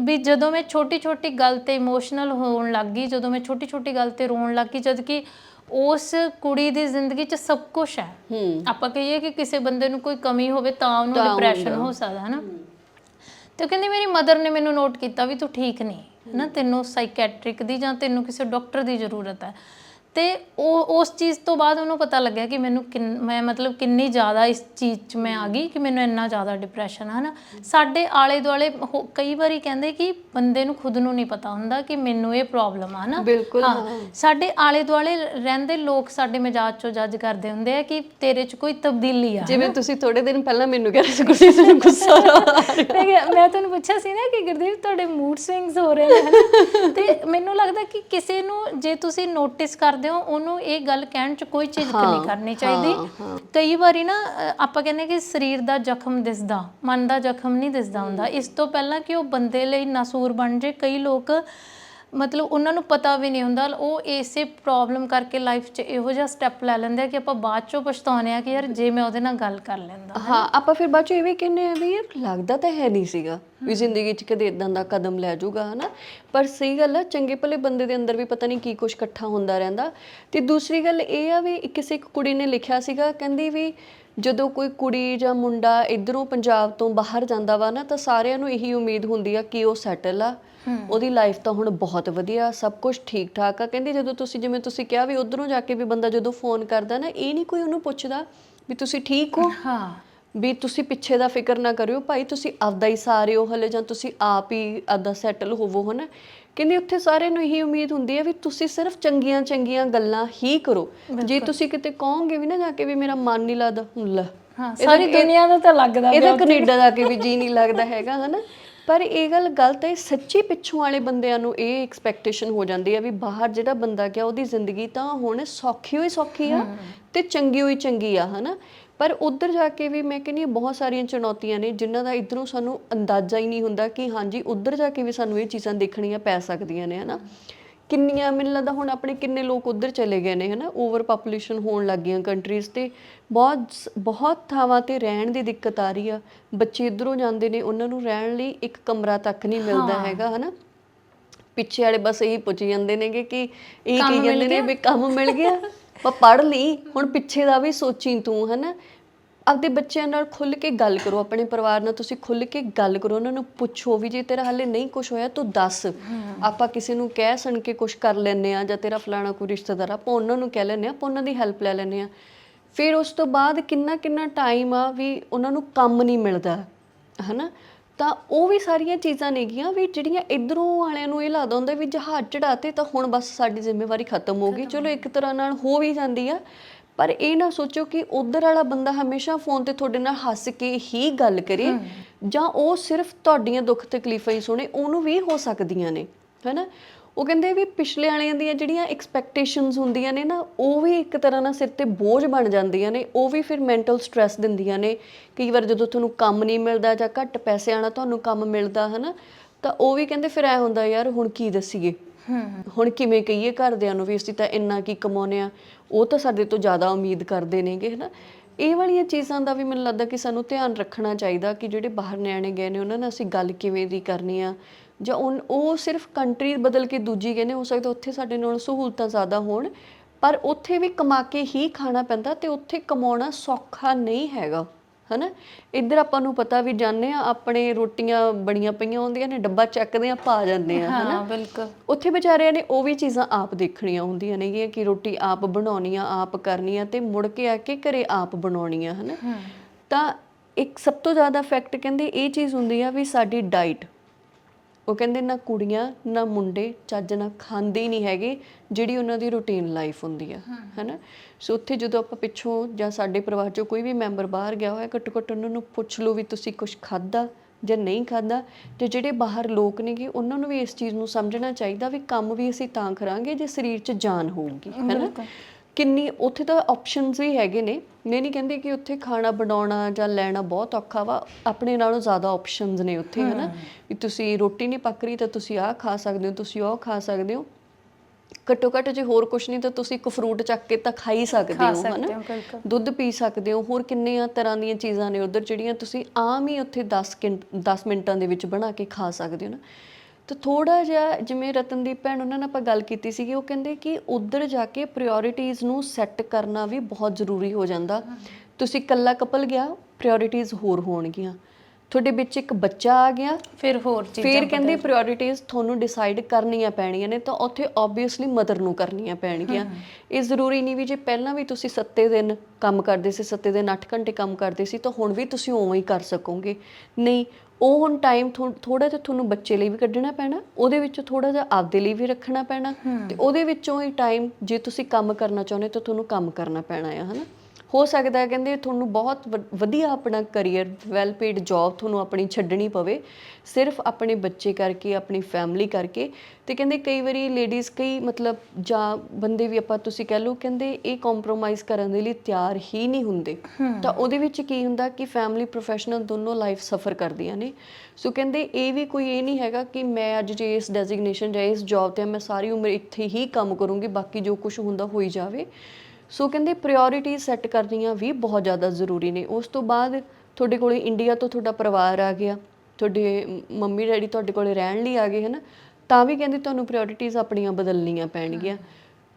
ਵੀ ਜਦੋਂ ਮੈਂ ਛੋਟੀ ਛੋਟੀ ਗੱਲ ਤੇ ਇਮੋਸ਼ਨਲ ਹੋਣ ਲੱਗ ਗਈ ਜਦੋਂ ਮੈਂ ਛੋਟੀ ਛੋਟੀ ਗੱਲ ਤੇ ਰੋਣ ਲੱਗ ਗਈ ਜਦ ਕਿ ਉਸ ਕੁੜੀ ਦੀ ਜ਼ਿੰਦਗੀ 'ਚ ਸਭ ਕੁਝ ਹੈ। ਆਪਾਂ ਕਹੀਏ ਕਿ ਕਿਸੇ ਬੰਦੇ ਨੂੰ ਕੋਈ ਕਮੀ ਹੋਵੇ ਤਾਂ ਉਹਨੂੰ ਡਿਪਰੈਸ਼ਨ। ਹੋ ਸਕਦਾ ਹੈ ਨਾ ਤੇ ਕਹਿੰਦੀ ਮੇਰੀ ਮਦਰ ਨੇ ਮੈਨੂੰ ਨੋਟ ਕੀਤਾ ਵੀ ਤੂੰ ਠੀਕ ਨਹੀਂ। ਹੈ ਨਾ ਤੈਨੂੰ ਸਾਈਕੈਟ੍ਰਿਕ ਦੀ ਜਾਂ ਤੈਨੂੰ ਕਿਸੇ ਡਾਕਟਰ ਦੀ ਜ਼ਰੂਰਤ ਹੈ। ਤੇ ਉਹ ਉਸ ਚੀਜ਼ ਤੋਂ ਬਾਅਦ ਉਹਨੂੰ ਪਤਾ ਲੱਗਿਆ ਕਿ ਮੈਨੂੰ ਕਿੰਨ- ਮੈਂ ਮਤਲਬ ਕਿੰਨੀ ਜ਼ਿਆਦਾ ਇਸ ਚੀਜ਼ 'ਚ ਮੈਂ ਆ ਗਈ ਕਿ ਮੈਨੂੰ ਇੰਨਾ ਜ਼ਿਆਦਾ ਡਿਪਰੈਸ਼ਨ ਹੈ ਨਾ ਸਾਡੇ ਆਲੇ ਦੁਆਲੇ ਕਈ ਵਾਰੀ ਕਹਿੰਦੇ ਕਿ ਬੰਦੇ ਨੂੰ ਖੁਦ ਨੂੰ ਨਹੀਂ ਪਤਾ ਹੁੰਦਾ ਕਿ ਮੈਨੂੰ ਇਹ ਪ੍ਰੋਬਲਮ ਆ ਨਾ ਬਿਲਕੁਲ, ਸਾਡੇ ਆਲੇ ਦੁਆਲੇ ਰਹਿੰਦੇ ਲੋਕ ਸਾਡੇ ਮਿਜਾਜ ਚੋਂ ਜੱਜ ਕਰਦੇ ਹੁੰਦੇ ਆ ਕਿ ਤੇਰੇ 'ਚ ਕੋਈ ਤਬਦੀਲੀ ਆ ਜਿਵੇਂ ਤੁਸੀਂ ਥੋੜੇ ਦਿਨ ਪਹਿਲਾਂ ਮੈਨੂੰ ਕਹਿ ਰਹੇ ਸੀ ਕੁੜੀ ਤੁਹਾਨੂੰ ਗੁੱਸਾ ਆ ਰਿਹਾ ਮੈਂ ਤੁਹਾਨੂੰ ਪੁੱਛਿਆ ਸੀ ਨਾ ਕਿ ਗੁਰਦੀਪ ਤੁਹਾਡੇ ਮੂਡ ਸਵਿੰਗਸ ਹੋ ਰਹੇ ਨੇ ਤੇ ਮੈਨੂੰ ਲੱਗਦਾ ਕਿ ਕਿਸੇ ਨੂੰ ਜੇ ਤੁਸੀਂ ਨੋਟਿਸ ਕਰਦੇ ਹੋ ਉਹਨੂੰ ਇਹ ਗੱਲ ਕਹਿਣ 'ਚ ਕੋਈ ਝਿਜਕ ਨਹੀਂ ਕਰਨੀ ਚਾਹੀਦੀ। ਕਈ ਵਾਰੀ ਨਾ ਆਪਾਂ ਕਹਿੰਦੇ ਕਿ ਸਰੀਰ ਦਾ ਜ਼ਖਮ ਦਿਸਦਾ ਮਨ ਦਾ ਜ਼ਖਮ ਨਹੀਂ ਦਿਸਦਾ ਹੁੰਦਾ। ਇਸ ਤੋਂ ਪਹਿਲਾਂ ਕਿ ਉਹ ਬੰਦੇ ਲਈ ਨਸੂਰ ਬਣ ਜੇ ਕਈ ਲੋਕ ਮਤਲਬ ਉਹਨਾਂ ਨੂੰ ਪਤਾ ਵੀ ਨਹੀਂ ਹੁੰਦਾ ਉਹ ਇਸੇ ਪ੍ਰੋਬਲਮ ਕਰਕੇ ਲਾਈਫ 'ਚ ਇਹੋ ਜਿਹਾ ਸਟੈਪ ਲੈ ਲੈਂਦੇ ਆ ਕਿ ਆਪਾਂ ਬਾਅਦ 'ਚੋਂ ਪਛਤਾਉਂਦੇ ਆ ਕਿ ਯਾਰ ਜੇ ਮੈਂ ਉਹਦੇ ਨਾਲ ਗੱਲ ਕਰ ਲੈਂਦਾ ਹਾਂ ਆਪਾਂ ਫਿਰ ਬਾਅਦ ਚ ਇਹ ਵੀ ਕਹਿੰਦੇ ਆ ਵੀ ਯਾਰ ਲੱਗਦਾ ਤਾਂ ਹੈ ਨਹੀਂ ਸੀਗਾ ਵੀ ਜ਼ਿੰਦਗੀ 'ਚ ਕਦੇ ਇਦਾਂ ਦਾ ਕਦਮ ਲੈ ਜਾਊਗਾ ਹਨਾ? ਪਰ ਸਹੀ ਗੱਲ ਆ ਚੰਗੇ ਭਲੇ ਬੰਦੇ ਦੇ ਅੰਦਰ ਵੀ ਪਤਾ ਨਹੀਂ ਕੀ ਕੁਝ ਇਕੱਠਾ ਹੁੰਦਾ ਰਹਿੰਦਾ। ਤੇ ਦੂਸਰੀ ਗੱਲ ਇਹ ਆ ਵੀ ਕਿਸੇ ਇੱਕ ਕੁੜੀ ਨੇ ਲਿਖਿਆ ਸੀਗਾ ਕਹਿੰਦੀ ਵੀ ਜਦੋਂ ਕੋਈ ਕੁੜੀ ਜਾਂ ਮੁੰਡਾ ਇਧਰੋਂ ਪੰਜਾਬ ਤੋਂ ਬਾਹਰ ਜਾਂਦਾ ਵਾ ਨਾ ਤਾਂ ਸਾਰਿਆਂ ਨੂੰ ਇਹੀ ਉਮੀਦ ਹੁੰਦੀ ਆ ਕਿ ਉਹ ਸੈਟਲ ਆ। ਉਹਦੀ ਲਾਈਫ ਤਾਂ ਹੁਣ ਬਹੁਤ ਵਧੀਆ ਸਭ ਕੁਝ ਠੀਕ ਠਾਕ ਆ। ਕਹਿੰਦੀ ਜਦੋਂ ਤੁਸੀਂ ਜਿਵੇਂ ਤੁਸੀਂ ਕਿਹਾ ਵੀ ਉਧਰੋਂ ਜਾ ਕੇ ਵੀ ਬੰਦਾ ਜਦੋਂ ਫੋਨ ਕਰਦਾ ਨਾ ਇਹ ਨਹੀਂ ਕੋਈ ਉਹਨੂੰ ਪੁੱਛਦਾ ਵੀ ਤੁਸੀਂ ਠੀਕ ਹੋ? ਹਾਂ। ਵੀ ਤੁਸੀਂ ਪਿੱਛੇ ਦਾ ਫਿਕਰ ਨਾ ਕਰਿਓ ਭਾਈ ਤੁਸੀਂ ਆਪਦਾ ਹੀ ਸਾਰੇ ਹੋ ਹਲੇ ਜਾਂ ਤੁਸੀਂ ਆਪ ਹੀ ਆਪਦਾ ਸੈਟਲ ਹੋਵੋ ਹਨਾ? ਕਹਿੰਦੇ ਉੱਥੇ ਸਾਰਿਆਂ ਨੂੰ ਇਹੀ ਉਮੀਦ ਹੁੰਦੀ ਹੈ ਵੀ ਤੁਸੀਂ ਸਿਰਫ ਚੰਗੀਆਂ ਚੰਗੀਆਂ ਗੱਲਾਂ ਹੀ ਕਰੋ। ਜੇ ਤੁਸੀਂ ਕਿਤੇ ਕਹੋਗੇ ਵੀ ਨਾ ਜਾ ਕੇ ਵੀ ਮੇਰਾ ਮਨ ਨਹੀਂ ਲੱਗਦਾ ਹੁਣ ਲੈ। ਹਾਂ ਸਾਰੀ ਦੁਨੀਆ ਦਾ ਤਾਂ ਲੱਗਦਾ ਇਹਦਾ ਕੈਨੇਡਾ ਜਾ ਕੇ ਵੀ ਜੀ ਨਹੀਂ ਲੱਗਦਾ ਹੈਗਾ ਹਨਾ? ਪਰ ਇਹ ਗੱਲ ਗਲਤ ਹੈ ਸੱਚੀ ਪਿੱਛੋਂ ਵਾਲੇ ਬੰਦਿਆਂ ਨੂੰ ਇਹ ਐਕਸਪੈਕਟੇਸ਼ਨ ਹੋ ਜਾਂਦੀ ਹੈ ਵੀ ਬਾਹਰ ਜਿਹੜਾ ਬੰਦਾ ਗਿਆ, ਉਹਦੀ ਜ਼ਿੰਦਗੀ ਤਾਂ ਹੁਣ ਸੌਖੀ ਹੋਈ ਸੌਖੀ ਆ ਤੇ ਚੰਗੀ ਹੋਈ ਚੰਗੀ ਆ, ਹਨਾ? ਪਰ ਉੱਧਰ ਜਾ ਕੇ ਵੀ ਮੈਂ ਕਹਿੰਦੀ ਹਾਂ, ਬਹੁਤ ਸਾਰੀਆਂ ਚੁਣੌਤੀਆਂ ਨੇ ਜਿਨ੍ਹਾਂ ਦਾ ਇਧਰੋਂ ਸਾਨੂੰ ਅੰਦਾਜ਼ਾ ਹੀ ਨਹੀਂ ਹੁੰਦਾ ਕਿ ਹਾਂਜੀ, ਉੱਧਰ ਜਾ ਕੇ ਵੀ ਸਾਨੂੰ ਇਹ ਚੀਜ਼ਾਂ ਦੇਖਣੀਆਂ ਪੈ ਸਕਦੀਆਂ ਨੇ, ਹਨਾ? ਕਿੰਨੀਆਂ ਮੈਨੂੰ ਲੱਗਦਾ ਹੁਣ ਆਪਣੇ ਕਿੰਨੇ ਲੋਕ ਉੱਧਰ ਚਲੇ ਗਏ ਨੇ ਹਨਾ? ਓਵਰ ਪੋਪੂਲੇਸ਼ਨ ਹੋਣ ਲੱਗ ਗਈਆਂ ਕੰਟਰੀਜ਼ ਤੇ। ਬਹੁਤ ਬਹੁਤ ਥਾਵਾਂ ਤੇ ਰਹਿਣ ਦੀ ਦਿੱਕਤ ਆ ਰਹੀ ਆ। ਬੱਚੇ ਇੱਧਰੋਂ ਜਾਂਦੇ ਨੇ ਉਹਨਾਂ ਨੂੰ ਰਹਿਣ ਲਈ ਇੱਕ ਕਮਰਾ ਤੱਕ ਨਹੀਂ ਮਿਲਦਾ ਹੈਗਾ ਹਨਾ? ਪਿੱਛੇ ਵਾਲੇ ਬਸ ਇਹੀ ਪੁੱਛ ਜਾਂਦੇ ਨੇਗੇ ਕਿ ਇਹ ਕੀ ਕਹਿੰਦੇ ਨੇ ਵੀ ਕੰਮ ਮਿਲ ਗਿਆ? ਪਰ ਪੜ ਲਈ ਹੁਣ ਪਿੱਛੇ ਦਾ ਵੀ ਸੋਚੀ ਤੂੰ ਹਨਾ? ਆਪਦੇ ਬੱਚਿਆਂ ਨਾਲ ਖੁੱਲ ਕੇ ਗੱਲ ਕਰੋ ਆਪਣੇ ਪਰਿਵਾਰ ਨਾਲ ਤੁਸੀਂ ਖੁੱਲ ਕੇ ਗੱਲ ਕਰੋ ਉਹਨਾਂ ਨੂੰ ਪੁੱਛੋ ਵੀ ਜੇ ਤੇਰਾ ਹਾਲੇ ਨਹੀਂ ਕੁਝ ਹੋਇਆ ਤੂੰ ਦੱਸ। ਆਪਾਂ ਕਿਸੇ ਨੂੰ ਕਹਿ ਸੁਣ ਕੇ ਕੁਝ ਕਰ ਲੈਨੇ ਆ ਜਾਂ ਤੇਰਾ ਫਲਾਣਾ ਕੋਈ ਰਿਸ਼ਤੇਦਾਰ ਆ, ਆਪਾਂ ਉਹਨਾਂ ਨੂੰ ਕਹਿ ਲੈਨੇ ਆ ਆਪਾਂ ਉਹਨਾਂ ਦੀ ਹੈਲਪ ਲੈ ਲੈਨੇ ਆ ਫਿਰ ਉਸ ਤੋਂ ਬਾਅਦ ਕਿੰਨਾ ਕਿੰਨਾ ਟਾਈਮ ਆ ਵੀ ਉਹਨਾਂ ਨੂੰ ਕੰਮ ਨਹੀਂ ਮਿਲਦਾ ਹਨਾ? ਤਾਂ ਉਹ ਵੀ ਸਾਰੀਆਂ ਚੀਜ਼ਾਂ ਨੇਗੀਆਂ ਵੀ ਜਿਹੜੀਆਂ ਇਧਰੋਂ ਵਾਲਿਆਂ ਨੂੰ ਇਹ ਲੱਗਦਾ ਹੁੰਦਾ ਵੀ ਜਹਾਜ਼ ਚੜਾਤੇ ਤਾਂ ਹੁਣ ਬਸ ਸਾਡੀ ਜ਼ਿੰਮੇਵਾਰੀ ਖਤਮ ਹੋ ਗਈ। ਚਲੋ ਇੱਕ ਤਰ੍ਹਾਂ ਨਾਲ ਹੋ ਵੀ ਜਾਂਦੀ ਆ ਪਰ ਇਹ ਨਾ ਸੋਚੋ ਕਿ ਉਧਰ ਵਾਲਾ ਬੰਦਾ ਹਮੇਸ਼ਾ ਫੋਨ ਤੇ ਤੁਹਾਡੇ ਨਾਲ ਹੱਸ ਕੇ ਹੀ ਗੱਲ ਕਰੇ ਜਾਂ ਉਹ ਸਿਰਫ ਤੁਹਾਡੀਆਂ ਦੁੱਖ ਤਕਲੀਫਾਂ ਹੀ ਸੁਣੇ ਉਹਨੂੰ ਵੀ ਹੋ ਸਕਦੀਆਂ ਨੇ ਹੈਨਾ? ਉਹ ਕਹਿੰਦੇ ਵੀ ਪਿਛਲੇ ਵਾਲਿਆਂ ਦੀਆਂ ਜਿਹੜੀਆਂ ਐਕਸਪੈਕਟੇਸ਼ਨਸ ਹੁੰਦੀਆਂ ਨੇ ਨਾ ਉਹ ਵੀ ਇੱਕ ਤਰ੍ਹਾਂ ਨਾਲ ਸਿਰ ਤੇ ਬੋਝ ਬਣ ਜਾਂਦੀਆਂ ਨੇ ਉਹ ਵੀ ਫਿਰ ਮੈਂਟਲ ਸਟ੍ਰੈਸ ਦਿੰਦੀਆਂ ਨੇ। ਕਈ ਵਾਰ ਜਦੋਂ ਤੁਹਾਨੂੰ ਕੰਮ ਨਹੀਂ ਮਿਲਦਾ ਜਾਂ ਘੱਟ ਪੈਸੇ ਆਣਾ ਤੁਹਾਨੂੰ ਕੰਮ ਮਿਲਦਾ ਹਨਾ? ਤਾਂ ਉਹ ਵੀ ਕਹਿੰਦੇ ਫਿਰ ਐ ਹੁੰਦਾ ਯਾਰ ਹੁਣ ਕੀ ਦੱਸੀਏ? ਹੁਣ ਕਿਵੇਂ ਕਹੀਏ ਘਰਦਿਆਂ ਨੂੰ ਵੀ ਅਸੀਂ ਤਾਂ ਇੰਨਾ ਕੀ ਕਮਾਉਨੇ ਆ ਉਹ ਤਾਂ ਸਾਡੇ ਤੋਂ ਜ਼ਿਆਦਾ ਉਮੀਦ ਕਰਦੇ ਨੇਗੇ, ਹਨਾ? ਇਹ ਵਾਲੀਆਂ ਚੀਜ਼ਾਂ ਦਾ ਵੀ ਮੈਨੂੰ ਲੱਗਦਾ ਕਿ ਸਾਨੂੰ ਧਿਆਨ ਰੱਖਣਾ ਚਾਹੀਦਾ ਕਿ ਜਿਹੜੇ ਬਾਹਰ ਨਿਆਣੇ ਗਏ ਨੇ, ਉਹਨਾਂ ਨਾਲ ਅਸੀਂ ਗੱਲ ਕਿਵੇਂ ਦੀ ਕਰਨੀ ਆ? ਜਾਂ ਉਹ ਸਿਰਫ ਕੰਟਰੀ ਬਦਲ ਕੇ ਦੂਜੀ ਗਏ ਨੇ, ਹੋ ਸਕਦਾ ਉੱਥੇ ਸਾਡੇ ਨਾਲ ਸਹੂਲਤਾਂ ਜ਼ਿਆਦਾ ਹੋਣ, ਪਰ ਉੱਥੇ ਵੀ ਕਮਾ ਕੇ ਹੀ ਖਾਣਾ ਪੈਂਦਾ ਤੇ ਉੱਥੇ ਕਮਾਉਣਾ ਸੌਖਾ ਨਹੀਂ ਹੈਗਾ। ਹਨਾ? ਇੱਧਰ ਆਪਾਂ ਨੂੰ ਪਤਾ ਵੀ ਜਾਂਦੇ ਆ ਆਪਣੇ ਰੋਟੀਆਂ ਬਣੀਆਂ ਪਈਆਂ ਹੁੰਦੀਆਂ ਨੇ ਡੱਬਾ ਚੱਕਦੇ ਆ ਪਾ ਜਾਂਦੇ ਆ ਹਨਾ? ਹਾਂ ਬਿਲਕੁਲ। ਉੱਥੇ ਵਿਚਾਰਿਆਂ ਨੇ ਉਹ ਵੀ ਚੀਜ਼ਾਂ ਆਪ ਦੇਖਣੀਆਂ ਹੁੰਦੀਆਂ ਨੇਗੀਆਂ ਕਿ ਰੋਟੀ ਆਪ ਬਣਾਉਣੀ ਆ ਆਪ ਕਰਨੀ ਆ ਤੇ ਮੁੜ ਕੇ ਆ ਕੇ ਘਰੇ ਆਪ ਬਣਾਉਣੀ ਆ ਹਨਾ ਤਾਂ ਇੱਕ ਸਭ ਤੋਂ ਜ਼ਿਆਦਾ ਫੈਕਟ ਕਹਿੰਦੇ ਇਹ ਚੀਜ਼ ਹੁੰਦੀ ਆ ਵੀ ਸਾਡੀ ਡਾਈਟ ਉਹ ਕਹਿੰਦੇ ਨਾ ਕੁੜੀਆਂ ਨਾ ਮੁੰਡੇ ਚੱਜ ਨਾਲ ਖਾਂਦੇ ਹੀ ਨਹੀਂ ਹੈਗੇ ਜਿਹੜੀ ਉਹਨਾਂ ਦੀ ਰੂਟੀਨ ਲਾਈਫ ਹੁੰਦੀ ਆ ਹੈਨਾ? ਸੋ ਉੱਥੇ ਜਦੋਂ ਆਪਾਂ ਪਿੱਛੋਂ ਜਾਂ ਸਾਡੇ ਪਰਿਵਾਰ ਚੋਂ ਕੋਈ ਵੀ ਮੈਂਬਰ ਬਾਹਰ ਗਿਆ ਹੋਇਆ ਘੱਟੋ ਘੱਟ ਉਹਨਾਂ ਨੂੰ ਪੁੱਛ ਲਓ ਵੀ ਤੁਸੀਂ ਕੁਝ ਖਾਦਾ ਜਾਂ ਨਹੀਂ ਖਾਦਾ ਤੇ ਜਿਹੜੇ ਬਾਹਰ ਲੋਕ ਨੇਗੇ ਉਹਨਾਂ ਨੂੰ ਵੀ ਇਸ ਚੀਜ਼ ਨੂੰ ਸਮਝਣਾ ਚਾਹੀਦਾ ਵੀ ਕੰਮ ਵੀ ਅਸੀਂ ਤਾਂ ਕਰਾਂਗੇ ਜੇ ਸਰੀਰ 'ਚ ਜਾਨ ਹੋਊਗੀ ਹੈਨਾ? ਕਿੰਨੀ ਉੱਥੇ ਤਾਂ ਆਪਸ਼ਨਸ ਵੀ ਹੈਗੇ ਨੇ। ਮੈਂ ਨਹੀਂ ਕਹਿੰਦੀ ਕਿ ਉੱਥੇ ਖਾਣਾ ਬਣਾਉਣਾ ਜਾਂ ਲੈਣਾ ਬਹੁਤ ਔਖਾ ਵਾ। ਆਪਣੇ ਨਾਲੋਂ ਜ਼ਿਆਦਾ ਆਪਸ਼ਨਸ ਨੇ ਉੱਥੇ ਹਨਾ? ਵੀ ਤੁਸੀਂ ਰੋਟੀ ਨਹੀਂ ਪੱਕ ਰਹੀ ਤਾਂ ਤੁਸੀਂ ਆਹ ਖਾ ਸਕਦੇ ਹੋ ਤੁਸੀਂ ਉਹ ਖਾ ਸਕਦੇ ਹੋ। ਘੱਟੋ ਘੱਟ ਜੇ ਹੋਰ ਕੁਝ ਨਹੀਂ ਤਾਂ ਤੁਸੀਂ ਇੱਕ ਫਰੂਟ ਚੱਕ ਕੇ ਤਾਂ ਖਾ ਹੀ ਸਕਦੇ ਹੋ ਹਨਾ ਹੋ ਦੁੱਧ ਪੀ ਸਕਦੇ ਹੋ ਹੋਰ ਕਿੰਨੀਆਂ ਤਰ੍ਹਾਂ ਦੀਆਂ ਚੀਜ਼ਾਂ ਨੇ ਉਧਰ ਜਿਹੜੀਆਂ ਤੁਸੀਂ ਆਮ ਹੀ ਉੱਥੇ 10 ਕਿੰਟ 10 ਮਿੰਟਾਂ ਦੇ ਵਿੱਚ ਬਣਾ ਕੇ ਖਾ ਸਕਦੇ ਹੋ ਨਾ ਤਾਂ ਥੋੜਾ ਜਿਹਾ ਜਿਵੇਂ ਰਤਨਦੀਪ ਭੈਣ ਉਹਨਾਂ ਨਾਲ ਆਪਾਂ ਗੱਲ ਕੀਤੀ ਸੀਗੀ ਉਹ ਕਹਿੰਦੇ ਕਿ ਉਧਰ ਜਾ ਕੇ ਪ੍ਰਾਇੋਰਟੀਜ਼ ਨੂੰ ਸੈੱਟ ਕਰਨਾ ਵੀ ਬਹੁਤ ਜ਼ਰੂਰੀ ਹੋ ਜਾਂਦਾ। ਤੁਸੀਂ ਇਕੱਲਾ ਕਪਲ ਗਿਆ ਪ੍ਰਾਇੋਰਟੀਜ਼ ਹੋਰ ਹੋਣਗੀਆਂ। ਤੁਹਾਡੇ ਵਿੱਚ ਇੱਕ ਬੱਚਾ ਆ ਗਿਆ ਫਿਰ ਹੋਰ ਚੀਜ਼ਾਂ ਫਿਰ ਕਹਿੰਦੇ ਪ੍ਰਾਇੋਰਟੀਜ਼ ਤੁਹਾਨੂੰ ਡਿਸਾਈਡ ਕਰਨੀਆਂ ਪੈਣੀਆਂ ਨੇ ਤਾਂ ਉੱਥੇ ਆਬਵੀਅਸਲੀ ਮਦਰ ਨੂੰ ਕਰਨੀਆਂ ਪੈਣਗੀਆਂ। ਇਹ ਜ਼ਰੂਰੀ ਨਹੀਂ ਵੀ ਜੇ ਪਹਿਲਾਂ ਵੀ ਤੁਸੀਂ ਸੱਤੇ ਦਿਨ ਕੰਮ ਕਰਦੇ ਸੀ ਸੱਤੇ ਦਿਨ 8 ਘੰਟੇ ਕੰਮ ਕਰਦੇ ਸੀ ਤਾਂ ਹੁਣ ਵੀ ਤੁਸੀਂ ਉਵੇਂ ਹੀ ਕਰ ਸਕੋਗੇ। ਨਹੀਂ ਉਹ ਹੁਣ ਟਾਈਮ ਥੋੜਾ ਜਿਹਾ ਤੁਹਾਨੂੰ ਬੱਚੇ ਲਈ ਵੀ ਕੱਢਣਾ ਪੈਣਾ ਉਹਦੇ ਵਿੱਚ ਥੋੜਾ ਜਿਹਾ ਆਪਦੇ ਲਈ ਵੀ ਰੱਖਣਾ ਪੈਣਾ ਤੇ ਉਹਦੇ ਵਿੱਚੋਂ ਹੀ ਟਾਈਮ ਜੇ ਤੁਸੀਂ ਕੰਮ ਕਰਨਾ ਚਾਹੁੰਦੇ ਤਾਂ ਤੁਹਾਨੂੰ ਕੰਮ ਕਰਨਾ ਪੈਣਾ ਆ ਹਨਾ? ਹੋ ਸਕਦਾ ਹੈ ਕਹਿੰਦੇ ਤੁਹਾਨੂੰ ਬਹੁਤ ਵਧੀਆ ਆਪਣਾ ਕੈਰੀਅਰ ਵੈਲ ਪੇਡ ਜੌਬ ਤੁਹਾਨੂੰ ਆਪਣੀ ਛੱਡਣੀ ਪਵੇ ਸਿਰਫ ਆਪਣੇ ਬੱਚੇ ਕਰਕੇ ਆਪਣੀ ਫੈਮਿਲੀ ਕਰਕੇ। ਤੇ ਕਹਿੰਦੇ ਕਈ ਵਾਰੀ ਲੇਡੀਜ਼ ਕਈ ਮਤਲਬ ਜਾਂ ਬੰਦੇ ਵੀ ਆਪਾਂ ਤੁਸੀਂ ਕਹਿ ਲਓ ਕਹਿੰਦੇ ਇਹ ਕੰਪਰੋਮਾਈਜ਼ ਕਰਨ ਦੇ ਲਈ ਤਿਆਰ ਹੀ ਨਹੀਂ ਹੁੰਦੇ। ਤਾਂ ਉਹਦੇ ਵਿੱਚ ਕੀ ਹੁੰਦਾ ਕਿ ਫੈਮਿਲੀ ਪ੍ਰੋਫੈਸ਼ਨਲ ਦੋਨੋਂ ਲਾਈਫ ਸਫਰ ਕਰਦੀਆਂ ਨੇ। ਸੋ ਕਹਿੰਦੇ ਇਹ ਵੀ ਕੋਈ ਇਹ ਨਹੀਂ ਹੈਗਾ ਕਿ ਮੈਂ ਅੱਜ ਜੇ ਇਸ ਡੈਜ਼ਿਗਨੇਸ਼ਨ ਜਾਂ ਇਸ ਜੌਬ ਤੇ ਮੈਂ ਸਾਰੀ ਉਮਰ ਇੱਥੇ ਹੀ ਕੰਮ ਕਰੂੰਗੀ ਬਾਕੀ ਜੋ ਕੁਝ ਹੁੰਦਾ ਹੋਈ ਜਾਵੇ। ਸੋ ਕਹਿੰਦੇ ਪ੍ਰਾਇੋਰਟੀ ਸੈੱਟ ਕਰਨੀਆਂ ਵੀ ਬਹੁਤ ਜ਼ਿਆਦਾ ਜ਼ਰੂਰੀ ਨੇ। ਉਸ ਤੋਂ ਬਾਅਦ ਤੁਹਾਡੇ ਕੋਲੇ ਇੰਡੀਆ ਤੋਂ ਤੁਹਾਡਾ ਪਰਿਵਾਰ ਆ ਗਿਆ ਤੁਹਾਡੇ ਮੰਮੀ ਡੈਡੀ ਤੁਹਾਡੇ ਕੋਲੇ ਰਹਿਣ ਲਈ ਆ ਗਏ ਹਨਾ? ਤਾਂ ਵੀ ਕਹਿੰਦੇ ਤੁਹਾਨੂੰ ਪ੍ਰਾਇੋਰਟੀਜ਼ ਆਪਣੀਆਂ ਬਦਲਣੀਆਂ ਪੈਣਗੀਆਂ।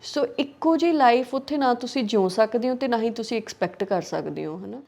ਸੋ ਇੱਕੋ ਜਿਹੀ ਲਾਈਫ ਉੱਥੇ ਨਾ ਤੁਸੀਂ ਜਿਉ ਸਕਦੇ ਹੋ ਤੇ ਨਾ ਹੀ ਤੁਸੀਂ ਐਕਸਪੈਕਟ ਕਰ ਸਕਦੇ ਹੋ ਹਨਾ?